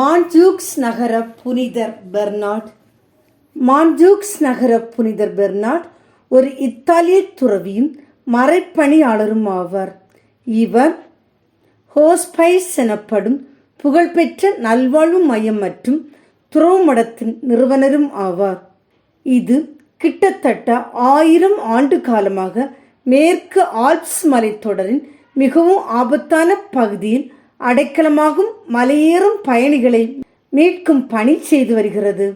மான்ஜூக்ஸ் நகர புனிதர் பெர்னாட் மான்ஜூக்ஸ் நகர புனிதர் பெர்னாட் ஒரு இத்தாலிய துறவியும் மறைப்பணியாளரும் ஆவார். இவர் ஹோஸ்பைஸ் எனப்படும் புகழ்பெற்ற நல்வாழ்வு மையம் மற்றும் துறவு மடத்தின் நிறுவனரும் ஆவார். இது கிட்டத்தட்ட ஆயிரம் ஆண்டு காலமாக மேற்கு ஆல்ப்ஸ் மலைத்தொடரின் மிகவும் ஆபத்தான பகுதியில் அடைக்கலமாகும் மலையேறும் பயணிகளை மீட்கும் பணி செய்து வருகிறது.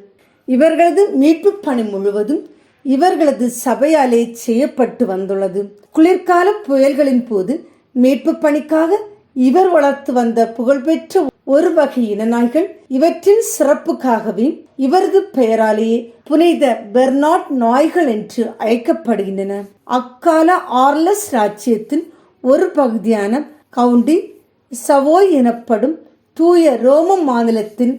இவர்களது மீட்பு பணி முழுவதும் இவர்களது சபையாலே செய்யப்பட்டு வந்துள்ளது. குளிர்கால புயல்களின் போது மீட்பு பணிக்காக இவர் வளர்த்து வந்த புகழ்பெற்ற ஒரு வகை இனநாய்கள் இவற்றின் சிறப்புக்காகவே இவரது பெயராலேயே புனித பெர்னாட் நாய்கள் என்று அழைக்கப்படுகின்றன. அக்கால ஆர்லஸ் ராஜ்யத்தின் ஒரு பகுதியான கவுண்டி சவோய் எனப்படும் தூய ரோம மாநிலத்தின்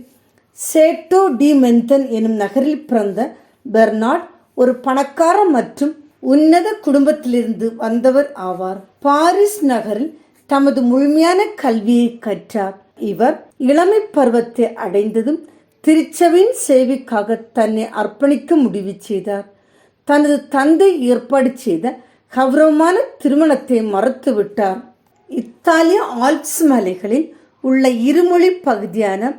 சேட்டோ டி மெந்தன் எனும் நகரில் பிறந்த பெர்னாட் ஒரு பணக்கார மற்றும் உன்னத குடும்பத்திலிருந்து வந்தவர் ஆவார். பாரிஸ் நகரில் தமது முழுமையான கல்வியை கற்றார். இவர் இளமை பருவத்தை அடைந்ததும் திருச்சவின் சேவைக்காக தன்னை அர்ப்பணிக்க முடிவு செய்தார். தனது தந்தை ஏற்பாடு செய்த கௌரவமான திருமணத்தை மறுத்துவிட்டார். இத்தாலிய ஆல்ப்ஸ் மலைகளில் உள்ள இருமொழி பகுதியான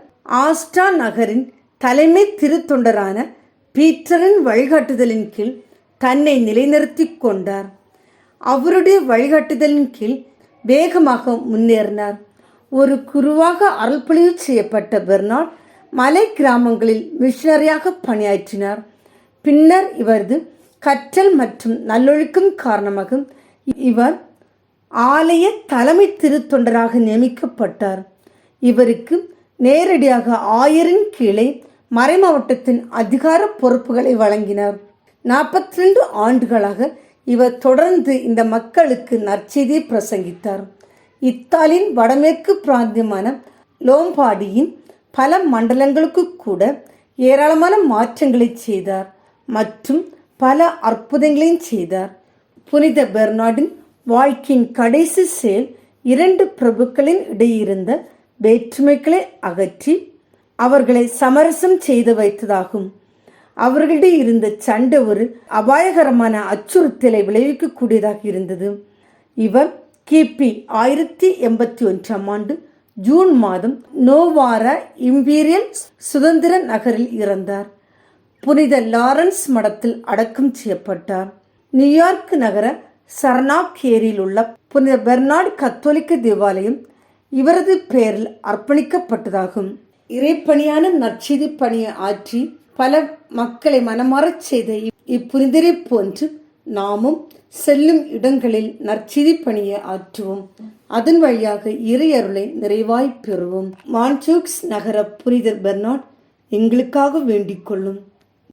ஆஸ்டா நகரின் தலைமை திருத்தொண்டரான பீட்டரின் வழிகாட்டுதலின் கீழ் தன்னை நிலைநிறுத்தி கொண்டார். அவருடைய வழிகாட்டுதலின் கீழ் வேகமாக முன்னேறினார். ஒரு குருவாக அருள்பொழிவு செய்யப்பட்ட பெர்னாட் மலை கிராமங்களில் மிஷனரியாக பணியாற்றினார். பின்னர் இவரது கற்றல் மற்றும் நல்லொழுக்கம் காரணமாக இவர் ஆலய தலைமை திருத்தொண்டராக நியமிக்கப்பட்டார். இவருக்கு நேரடியாக ஆயரின் கீழே மறைமாவட்டத்தின் அதிகார பொறுப்புகளை வழங்கினார். நாற்பத்தி ரெண்டு ஆண்டுகளாக இவர் தொடர்ந்து இந்த மக்களுக்கு நற்செய்தியை பிரசங்கித்தார். இத்தாலியின் வடமேற்கு பிராந்தியமான லோம்பாடியின் பல மண்டலங்களுக்கு கூட ஏராளமான மாற்றங்களை செய்தார் மற்றும் பல அற்புதங்களையும் செய்தார். புனித பெர்னாடின் வாழ்க்கையின் கடைசி செயல் இரண்டு பிரபுக்களின் இடையிருந்த வேற்றுமைகளை அகற்றி அவர்களை சமரசம் செய்து வைத்ததாகும். அவர்களிடையே இருந்த சண்டை ஒரு அபாயகரமான அச்சுறுத்தலை விளைவிக்கக்கூடியதாக இருந்தது. இவர் கிபி ஆயிரத்தி எண்பத்தி ஒன்றாம் ஆண்டு ஜூன் மாதம் நோவார இம்பீரியல் சுதந்திர நகரில் இறந்தார். புனித லாரன்ஸ் மடத்தில் அடக்கம் செய்யப்பட்டார். நியூயார்க் நகர சரணாக்கேரியில் உள்ள புனித பெர்னார்டு கத்தோலிக்க தேவாலயம் இவரது பெயரில் அர்ப்பணிக்கப்பட்டதாகும். இறைப்பணியான நற்செய்தி பணியை ஆற்றி பல மக்களை மனமாறச் செய்த இப்புனிதரை போன்று நாமும் செல்லும் இடங்களில் நற்செய்தி பணியை ஆற்றுவோம். அதன் வழியாக இறையருளை நிறைவாய் பெறுவோம். மான்சூக்ஸ் நகர புனிதர் பெர்னாட் எங்களுக்காக வேண்டிக் கொள்ளும்.